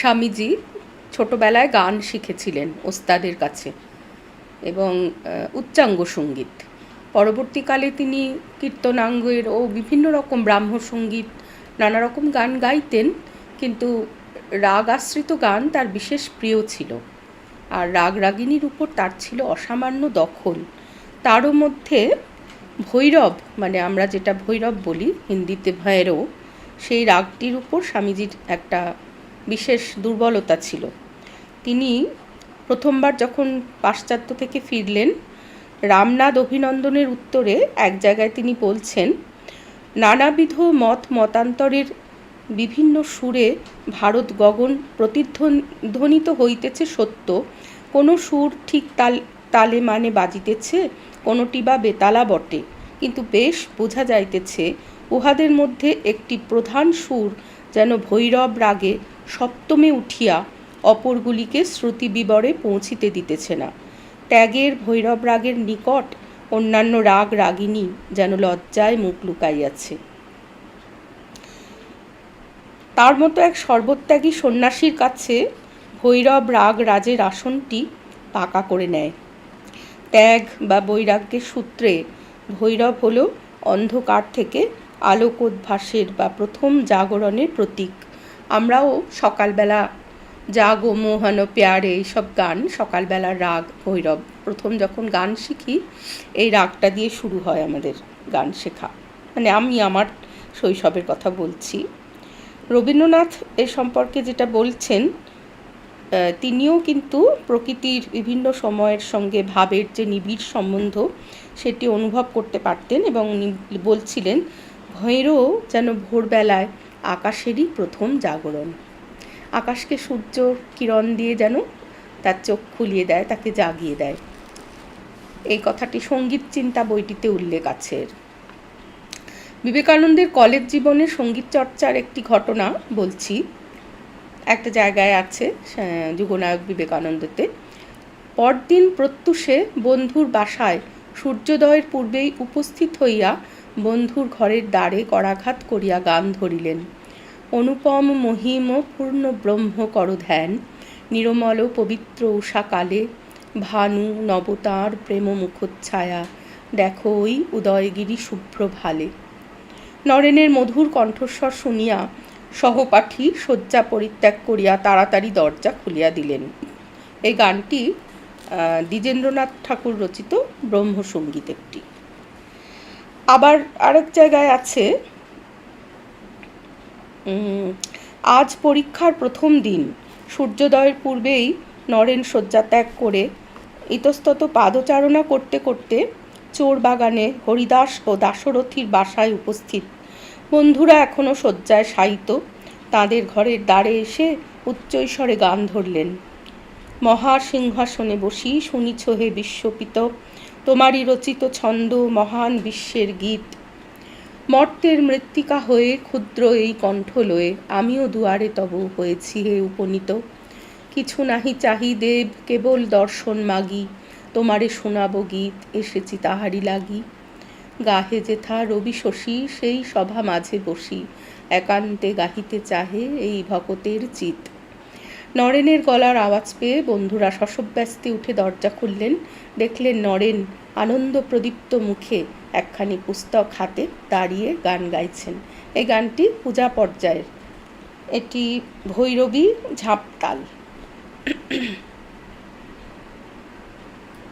স্বামীজি ছোটোবেলায় গান শিখেছিলেন ওস্তাদের কাছে এবং উচ্চাঙ্গ সংগীত। পরবর্তীকালে তিনি কীর্তনাঙ্গের ও বিভিন্ন রকম ব্রাহ্ম সংগীত নানা রকম গান গাইতেন, কিন্তু রাগ আশ্রিত গান তার বিশেষ প্রিয় ছিল। আর রাগ রাগিনীর উপর তার ছিল অসামান্য দখল। তারও মধ্যে ভৈরব মানে আমরা যেটা ভৈরব বলি হিন্দিতে ভৈরব, সেই রাগটির উপর স্বামীজির একটা বিশেষ দুর্বলতা ছিল। তিনি প্রথমবার যখন পাশ্চাত্য থেকে ফিরলেন রামনাথ অভিনন্দনের উত্তরে এক জায়গায় তিনি বলছেন, নানাবিধ মত মতান্তরের বিভিন্ন সুরে ভারত গগন প্রতিধ্বনিত হইতেছে সত্য। কোনো সুর ঠিক তাল, তালে মানে বাজিতেছে, কোনোটি বা বেতালা বটে। কিন্তু বেশ বোঝা যাইতেছে, উহাদের মধ্যে একটি প্রধান সুর যেন ভৈরব রাগে সপ্তমে উঠিয়া অপরগুলিকে শ্রুতি বিবরে পৌঁছিতে দিতেছে না। ত্যাগের, ভৈরব রাগের নিকট অন্যান্য রাগ রাগিনী যেন লজ্জায় মুখ লুকাইয়াছে। তার মতো এক সর্বত্যাগী সন্ন্যাসীর কাছে ভৈরব রাগ রাজের আসনটি পাকা করে নেয়। ত্যাগ বা বৈরাগ্যের সূত্রে ভৈরব হল অন্ধকার থেকে আলোকোদ্ভাসের বা প্রথম জাগরণের প্রতীক। আমরাও সকালবেলা জাগো মোহন প্যারে এইসব গান সকালবেলার রাগ, ভৈরব। প্রথম যখন গান শিখি, এই রাগটা দিয়ে শুরু হয় আমাদের গান শেখা। মানে আমি আমার শৈশবের কথা বলছি। রবীন্দ্রনাথ এ সম্পর্কে যেটা বলছেন তিনিও কিন্তু প্রকৃতির বিভিন্ন সময়ের সঙ্গে ভাবের যে নিবিড় সম্বন্ধ, সেটি অনুভব করতে পারতেন এবং বলছিলেন ভৈরও যেন ভোরবেলায় আকাশেরই প্রথম জাগরণ। আকাশকে সূর্য কিরণ দিয়ে যেন তার চোখ খুলিয়ে দেয়, তাকে জাগিয়ে দেয়। এই কথাটি সংগীত চিন্তা বইটিতে উল্লেখ আছে। বিবেকানন্দের কলেজ জীবনে সংগীত চর্চার একটি ঘটনা বলছি। একটা জায়গায় আছে যুগনায়ক বিবেকানন্দতে। পরদিন প্রত্যুষে বন্ধুর বাসায় সূর্যোদয়ের পূর্বেই উপস্থিত হইয়া বন্ধুর ঘরের দ্বারে করাঘাত করিয়া গান ধরিলেন। অনুপম মহিম পূর্ণ ব্রহ্ম কর ধ্যান, নিরমল পবিত্র উষাকালে ভানু নবতার প্রেম মুখচ্ছায়া, দেখো ওই উদয়গিরি শুভ্র ভালে নরেনের মধুর কণ্ঠস্বর শুনিয়া সহপাঠী শয্যা পরিত্যাগ করিয়া তাড়াতাড়ি দরজা খুলিয়া দিলেন। এই গানটি দ্বিজেন্দ্রনাথ ঠাকুর রচিত ব্রহ্মসঙ্গীত একটি। আবার আরেক জায়গায় আছে আজ পরীক্ষার প্রথম দিন। সূর্যোদয়ের পূর্বেই নরেন শয্যা ত্যাগ করে ইতস্তত পাদচারণা করতে করতে চোর বাগানে হরিদাস ও দাশরথীর বাসায় উপস্থিত। বন্ধুরা এখনও শয্যায় শায়িত। তাদের ঘরের দ্বারে এসে উচ্চৈস্বরে গান ধরলেন। মহা সিংহাসনে বসি শুনিছ হে বিশ্বপিত। তোমারই রচিত ছন্দ মহান বিশ্বের গীত। মর্তের মৃত্তিকা হয়ে ক্ষুদ্র এই কণ্ঠ লয়ে আমিও দুয়ারে তব হয়েছি হে উপনীত। কিছু নাহি চাহি দেব, কেবল দর্শন মাগি, তোমারে শোনাব গীত, এসেছি তাহারি লাগি। গাহে যেথা রবি শশী, সেই সভা মাঝে বসি, একান্তে গাহিতে চাহে এই ভকতের চিত। নরেনের গলার আওয়াজ পেয়ে বন্ধুরা শশব্যস্তে উঠে দরজা খুললেন। দেখলেন নরেন আনন্দ প্রদীপ্ত মুখে একখানি পুস্তক হাতে দাঁড়িয়ে গান গাইছেন। এই গানটি পূজা পর্যায়ের। এটি ভৈরবী ঝাঁপতাল